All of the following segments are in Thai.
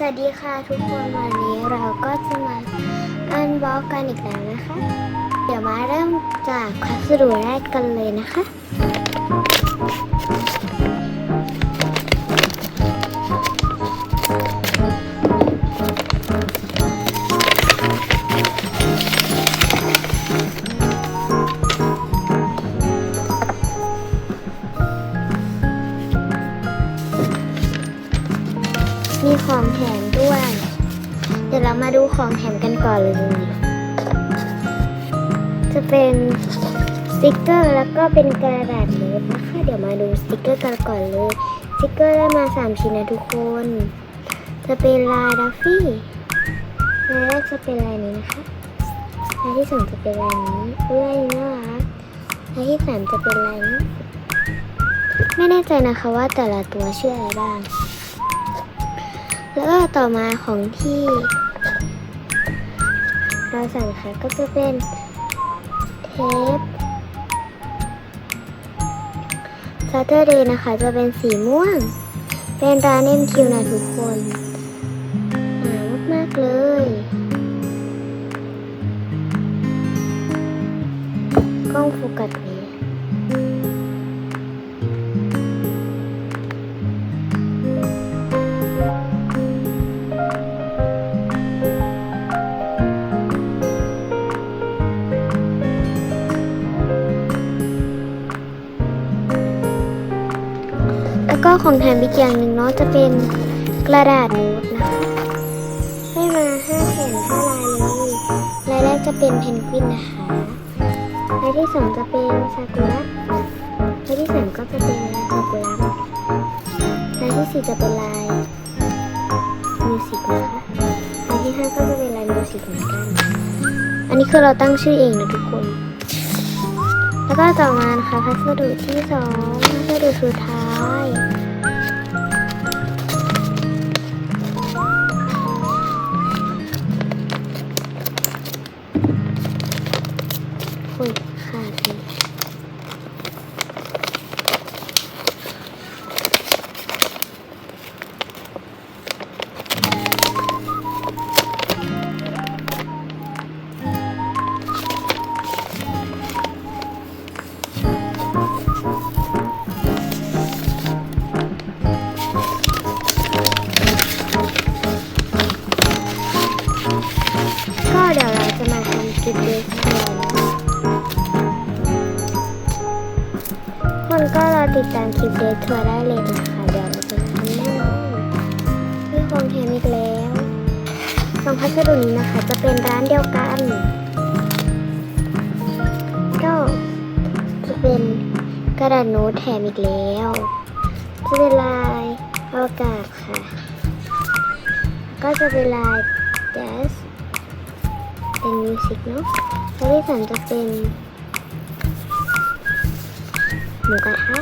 สวัสดีค่ะทุกคนวันนี้เราก็จะมาอันบล็อกกันอีกแล้วนะคะ เดี๋ยวมาเริ่มจากพัสดุแรกกันเลยนะคะ ของแถมด้วย เดี๋ยวเรามาดูของแถมกันก่อนเลย จะเป็นสติกเกอร์แล้วก็เป็นกระดาษเล็บนะคะ เดี๋ยวมาดูสติกเกอร์กันก่อนเลย สติกเกอร์ได้มา 3 ชิ้นนะทุกคน จะเป็นลายดัฟฟี่ลายแรกจะเป็นลายนี้นะคะลายที่สองจะเป็นลายนี้ลายนี้น่ารักลายที่สามจะเป็นลายนี้ ไม่แน่ใจนะคะว่าแต่ละตัวชื่ออะไรบ้าง แล้วก็ต่อมาของที่ เราสั่งค่ะก็จะเป็นเทป Saturday นะคะ จะเป็นสีม่วง เป็นร้านเอ็มคิวนะทุกคนหนามาก ๆ เลยกล้องโฟกัสนี้ ก็ของแถมอีกอย่างหนึ่งเนาะจะเป็นกระดาษโน้ตนะคะให้มาห้าแผ่นห้าลายเลยลายแรกจะเป็นเพนกวินนะคะลายที่สองจะเป็นซากุระลายที่สามก็จะเป็นซากุระลายที่สี่จะเป็นลายมิวสิกนะคะลายที่ห้าก็จะเป็นลายมิวสิกเหมือนกันอันนี้คือเราตั้งชื่อเองนะทุกคน แล้วก็ต่อมานะคะพัสดุที่สองพัสดุสุดท้าย โติดตามคลิปเดททัวร์ได้เลยนะคะเดี๋ยวเราจะทำแน่นอนมีของแถมอีกแล้วสองพัสดุนี้นะคะจะเป็นร้านเดียวกัน ก็จะเป็นกระดาษโน้ตแถมอีกแล้วจะเป็นลายอวกาศค่ะ ก็จะเป็นลายแจ๊สเป็นมิวสิกเนาะแล้วที่สามจะเป็นหมูกระทะ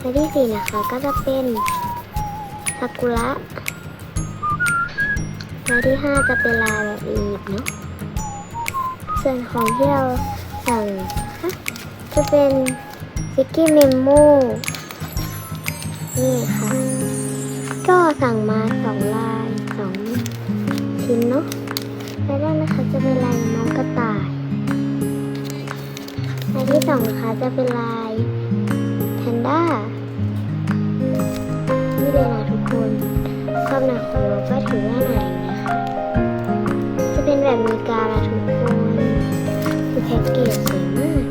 และที่สี่นะคะก็จะเป็นซากุระและที่ห้าจะเป็นลายแบบอีกเนาะส่วนของที่เราสั่งคะจะเป็นซิกกี้เมมโมนี่ค่ะ ก็สั่งมาสองลายสองชิ้นเนาะลายแรกนะคะจะเป็นลายน้องกระต่ายลายที่สองนะคะจะเป็นลาย แพนด้านี่เลยนะทุกคน ความหนาของเราก็ถือว่าหนาอย่างนี้ค่ะจะเป็นแบบมีกาละทุกคนคือแพ็กเกจสวยมาก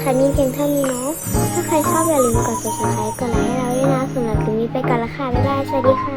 ค่ะนี่เพียงเท่านี้เนาะ ถ้าใครชอบอย่าลืมกด subscribe กดไลค์ให้เราด้วยนะสำหรับคลิปนี้ไปก่อนละค่ะ บ๊ายบาย สวัสดีค่ะ